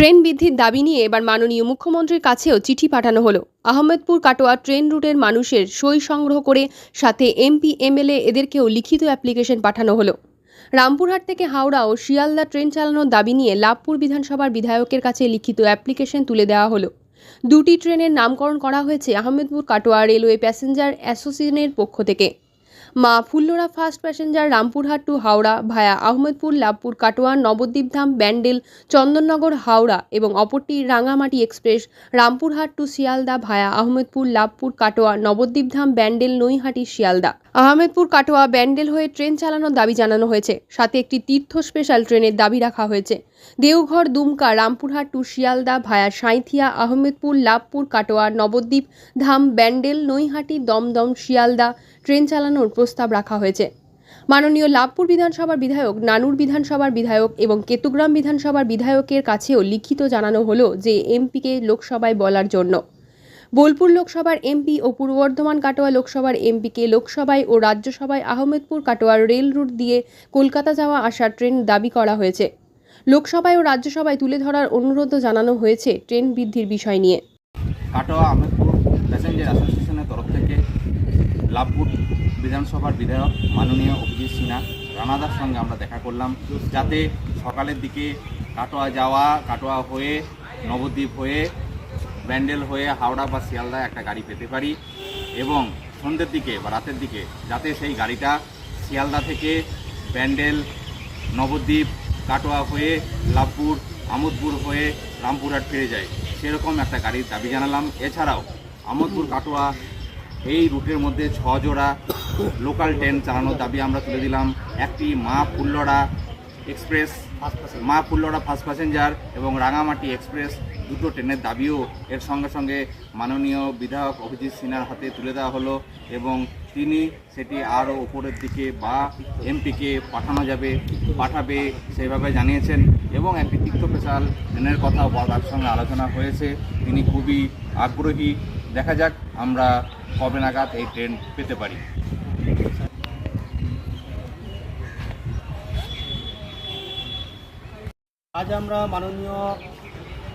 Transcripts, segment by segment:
Train বৃদ্ধির দাবি নিয়ে এবার মাননীয় মুখ্যমন্ত্রীর কাছেও চিঠি পাঠানো হলো। আহমেদপুর কাটোয়া ট্রেন রুটের মানুষের সই সংগ্রহ করে সাথে এমপি, এমএলএ এদেরকেও লিখিত অ্যাপ্লিকেশন পাঠানো হলো। রামপুরহাট থেকে হাওড়া ও শিয়ালদা ট্রেন চালানোর দাবি নিয়ে লাভপুর বিধানসভার বিধায়কের কাছে লিখিত অ্যাপ্লিকেশন তুলে দেওয়া হলো। দুটি ট্রেনের নামকরণ করা হয়েছে আহমেদপুর কাটোয়া রেলওয়ে প্যাসেঞ্জার অ্যাসোসিয়েশনের পক্ষ থেকে। Ma Phullara first passenger Rampurhat to Howrah via Ahmedpur, Labhpur, Katwa, Nabadwipdham, Bandel, Chandannagar, Howrah এবং অপরটি Rangamati express, Rampurhat to Sealdah via Ahmedpur, Labhpur, Katwa, Nabadwipdham, Bandel, Naihati, Sealdah. Ahmedpur, Katwa, Bandel হয়ে train চালানোর দাবি জানানো হয়েছে। সাথে একটি তীর্থ special ট্রেনের দাবি রাখা হয়েছে। Deoghar, Dumka, Rampurhat to Sealdah via Sainthia, Ahmedpur, Labhpur, Katwa Nabadwip Dham Bandel, Naihati, Dum Dum, Sealdah train চালানোর প্রস্তাব রাখা হয়েছে। মাননীয় লাভপুর বিধানসভার বিধায়ক, নানুর বিধানসভার বিধায়ক এবং কেতুগ্রাম বিধানসভার বিধায়কের কাছেও লিখিত জানানো হলো যে এমপিকে লোকসভায় বলার জন্য। বোলপুর লোকসভার এমপি ও পূর্ব বর্ধমান কাটোয়া লোকসভার এমপিকে লোকসভায় ও রাজ্যসভায় আহমেদপুর কাটোয়ার রেল রুট দিয়ে কলকাতা যাওয়া আসার ট্রেন দাবি করা হয়েছে। লোকসভায় ও রাজ্যসভায় তুলে ধরার অনুরোধও জানানো হয়েছে ট্রেন বৃদ্ধির বিষয় নিয়ে। কাটোয়া আহমেদপুর প্যাসেঞ্জার অ্যাসোসিয়েশনের তরফ থেকে লাভপুর বিধানসভার বিধায়ক মাননীয় অভিজিৎ সিনহা, রানাদার সঙ্গে আমরা দেখা করলাম, যাতে সকালের দিকে কাটোয়া যাওয়া, কাটোয়া হয়ে, নবদ্বীপ হয়ে, ব্যান্ডেল হয়ে হাওড়া বা শিয়ালদা একটা গাড়ি পেতে পারি এবং সন্ধ্যের দিকে বা রাতের দিকে যাতে সেই গাড়িটা শিয়ালদা থেকে ব্যান্ডেল, নবদ্বীপ, কাটোয়া হয়ে, লাভপুর, আমোদপুর হয়ে রামপুরহাট ফিরে যায়, সেরকম একটা গাড়ির দাবি জানালাম। এছাড়াও আমোদপুর, কাটোয়া এই রুটের মধ্যে ছ জোড়া লোকাল ট্রেন চালানোর দাবি আমরা তুলে দিলাম। একটি মা ফুল্লড়া এক্সপ্রেস মা ফুল্লড়া ফার্স্ট প্যাসেঞ্জার এবং রাঙামাটি এক্সপ্রেস দুটো ট্রেনের দাবিও এর সঙ্গে সঙ্গে মাননীয় বিধায়ক অভিজিৎ সিনহার হাতে তুলে দেওয়া হলো এবং তিনি সেটি আরও উপরের দিকে বা এমপিকে পাঠানো যাবে, পাঠাবে সেইভাবে জানিয়েছেন এবং একটি তীর্থ পেশাল ট্রেনের কথাও তার সঙ্গে আলোচনা হয়েছে। তিনি খুবই আগ্রহী দেখা যাক আমরা কবে নাগাদ এই ট্রেন পেতে পারি। আজ আমরা মাননীয়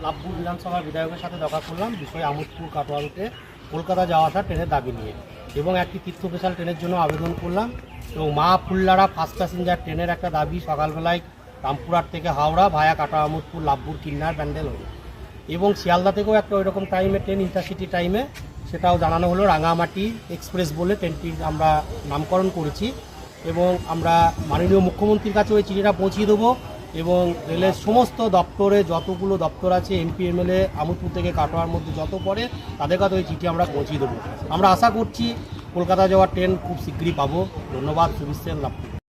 লাভপুর বিধানসভার বিধায়কের সাথে দেখা করলাম বিষয় আমোদপুর কাটোয়া রুটে কলকাতা যাওয়া আসা ট্রেনের দাবি নিয়ে এবং একটি তীর্থ স্পেশাল ট্রেনের জন্য আবেদন করলাম এবং মা ফুল্লারা ফার্স্ট প্যাসেঞ্জার ট্রেনের একটা দাবি সকালবেলায় রামপুরহাট থেকে হাওড়া ভায়া কাটোয়া আমোদপুর লাভপুর কিন্নার ব্যান্ডেল হয়ে এবং শিয়ালদা থেকেও একটা ওইরকম টাইমে ট্রেন ইন্টারসিটি টাইমে সেটাও জানানো হলো রাঙামাটি এক্সপ্রেস বলে ট্রেনটির আমরা নামকরণ করেছি। এবং আমরা মাননীয় মুখ্যমন্ত্রীর কাছে ওই চিঠিটা পৌঁছিয়ে দেবো এবং রেলের সমস্ত দপ্তরে যতগুলো দপ্তর আছে এমপি এমএলএ আমুদপুর থেকে কাটোয়ার মধ্যে যত পড়ে, তাদের কাছে ওই চিঠি আমরা পৌঁছিয়ে দেবো। আমরা আশা করছি কলকাতা যাওয়ার ট্রেন খুব শীঘ্রই পাবো। ধন্যবাদ সুবিশেন লাভ